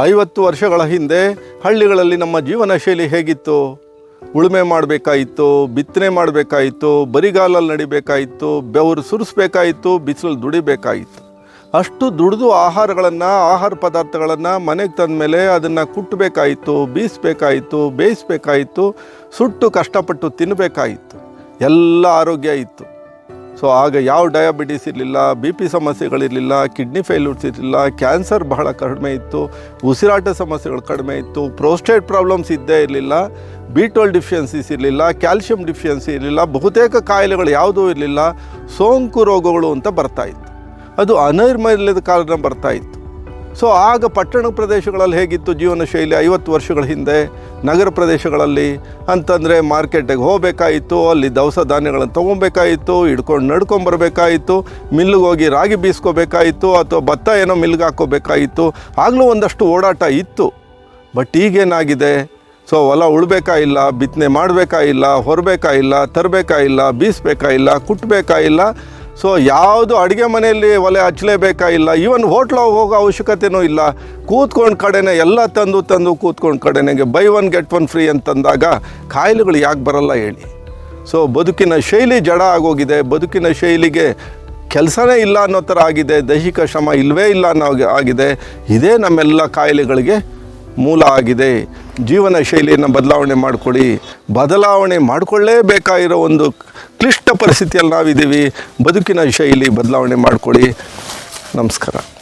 ಐವತ್ತು ವರ್ಷಗಳ ಹಿಂದೆ ಹಳ್ಳಿಗಳಲ್ಲಿ ನಮ್ಮ ಜೀವನ ಶೈಲಿ ಹೇಗಿತ್ತು? ಉಳುಮೆ ಮಾಡಬೇಕಾಯಿತು, ಬಿತ್ತನೆ ಮಾಡಬೇಕಾಯಿತು, ಬರಿಗಾಲಲ್ಲಿ ನಡಿಬೇಕಾಯಿತು, ಬೆವರು ಸುರಿಸ್ಬೇಕಾಯಿತು, ಬಿಸಿಲು ದುಡಿಬೇಕಾಯಿತು. ಅಷ್ಟು ದುಡಿದು ಆಹಾರಗಳನ್ನು, ಆಹಾರ ಪದಾರ್ಥಗಳನ್ನು ಮನೆಗೆ ತಂದ ಮೇಲೆ ಅದನ್ನು ಕುಟ್ಟಬೇಕಾಯಿತು ಬೀಸಬೇಕಾಯಿತು, ಬೇಯಿಸ್ಬೇಕಾಯಿತು, ಸುಟ್ಟು ಕಷ್ಟಪಟ್ಟು ತಿನ್ನಬೇಕಾಯಿತು ಎಲ್ಲ ಆರೋಗ್ಯ ಇತ್ತು. ಸೊ ಆಗ ಯಾವ ಡಯಾಬಿಟಿಸ್ ಇರಲಿಲ್ಲ ಬಿ ಪಿ ಸಮಸ್ಯೆಗಳಿರಲಿಲ್ಲ ಕಿಡ್ನಿ ಫೇಲ್ಯೂರ್ಸ್ ಇರಲಿಲ್ಲ ಕ್ಯಾನ್ಸರ್ ಬಹಳ ಕಡಿಮೆ ಇತ್ತು, ಉಸಿರಾಟ ಸಮಸ್ಯೆಗಳು ಕಡಿಮೆ ಇತ್ತು ಪ್ರೋಸ್ಟೇಟ್ ಪ್ರಾಬ್ಲಮ್ಸ್ ಇದ್ದೇ ಇರಲಿಲ್ಲ ಬಿ ಟ್ವೆಲ್ ಡಿಫಿಷಿಯನ್ಸೀಸ್ ಇರಲಿಲ್ಲ ಕ್ಯಾಲ್ಶಿಯಂ ಡಿಫಿಷಿಯನ್ಸಿ ಇರಲಿಲ್ಲ, ಬಹುತೇಕ ಕಾಯಿಲೆಗಳು ಯಾವುದೂ ಇರಲಿಲ್ಲ, ಸೋಂಕು ರೋಗಗಳು ಅಂತ ಬರ್ತಾಯಿತ್ತು ಅದು ಅನೈರ್ಮಲ್ಯದ ಕಾರಣ ಬರ್ತಾಯಿತ್ತು ಸೊ ಆಗ ಪಟ್ಟಣ ಪ್ರದೇಶಗಳಲ್ಲಿ ಹೇಗಿತ್ತು ಜೀವನ ಶೈಲಿ ಐವತ್ತು ವರ್ಷಗಳ ಹಿಂದೆ, ನಗರ ಪ್ರದೇಶಗಳಲ್ಲಿ? ಅಂತಂದರೆ ಮಾರ್ಕೆಟಿಗೆ ಹೋಗಬೇಕಾಯಿತು, ಅಲ್ಲಿ ದವಸ ಧಾನ್ಯಗಳನ್ನು ತೊಗೊಬೇಕಾಯಿತು, ಹಿಡ್ಕೊಂಡು ನಡ್ಕೊಂಬರ್ಬೇಕಾಯಿತು ಮಿಲ್ಲಿಗೆ ಹೋಗಿ ರಾಗಿ ಬೀಸ್ಕೋಬೇಕಾಯಿತು ಅಥವಾ ಭತ್ತ ಏನೋ ಮಿಲ್ಗೆ ಹಾಕೋಬೇಕಾಯಿತ್ತು ಆಗಲೂ ಒಂದಷ್ಟು ಓಡಾಟ ಇತ್ತು. ಬಟ್ ಈಗೇನಾಗಿದೆ? ಸೊ ಹೊಲ ಉಳ್ಬೇಕಾಗಿಲ್ಲ ಬಿತ್ತನೆ ಮಾಡಬೇಕಾಗಿಲ್ಲ ಹೊರಬೇಕಾಗಿಲ್ಲ ತರಬೇಕಾಗಿಲ್ಲ ಬೀಸಬೇಕಾಗಿಲ್ಲ ಕುಟ್ಟಬೇಕಾಗಿಲ್ಲ ಸೊ ಯಾವುದು ಅಡುಗೆ ಮನೆಯಲ್ಲಿ ಒಲೆ ಹಚ್ಚಲೇಬೇಕಾಗಿಲ್ಲ ಈವನ್ ಹೋಟ್ಲಾಗ ಹೋಗೋ ಅವಶ್ಯಕತೆಯೂ ಇಲ್ಲ. ಕೂತ್ಕೊಂಡು ಕಡೆನೇ ಎಲ್ಲ ತಂದು ತಂದು ಕೂತ್ಕೊಂಡು ಕಡೆನೆಗೆ buy one get one free ಅಂತಂದಾಗ ಕಾಯಿಲೆಗಳು ಯಾಕೆ ಬರಲ್ಲ ಹೇಳಿ. ಸೊ ಬದುಕಿನ ಶೈಲಿ ಜಡ ಆಗೋಗಿದೆ. ಬದುಕಿನ ಶೈಲಿಗೆ ಕೆಲಸನೇ ಇಲ್ಲ ಅನ್ನೋ ಥರ ಆಗಿದೆ. ದೈಹಿಕ ಶ್ರಮ ಇಲ್ಲವೇ ಇಲ್ಲ ಅನ್ನೋ ಆಗಿದೆ. ಇದೇ ನಮ್ಮೆಲ್ಲ ಕಾಯಿಲೆಗಳಿಗೆ ಮೂಲ ಆಗಿದೆ. ಜೀವನ ಶೈಲಿಯನ್ನು ಬದಲಾವಣೆ ಮಾಡಿಕೊಳ್ಳಿ. ಬದಲಾವಣೆ ಮಾಡಿಕೊಳ್ಳೇಬೇಕಾಗಿರೋ ಒಂದು ಕ್ಲಿಷ್ಟ ಪರಿಸ್ಥಿತಿಯಲ್ಲಿ ನಾವಿದ್ದೀವಿ. ಬದುಕಿನ ಶೈಲಿ ಬದಲಾವಣೆ ಮಾಡಿಕೊಳ್ಳಿ. ನಮಸ್ಕಾರ.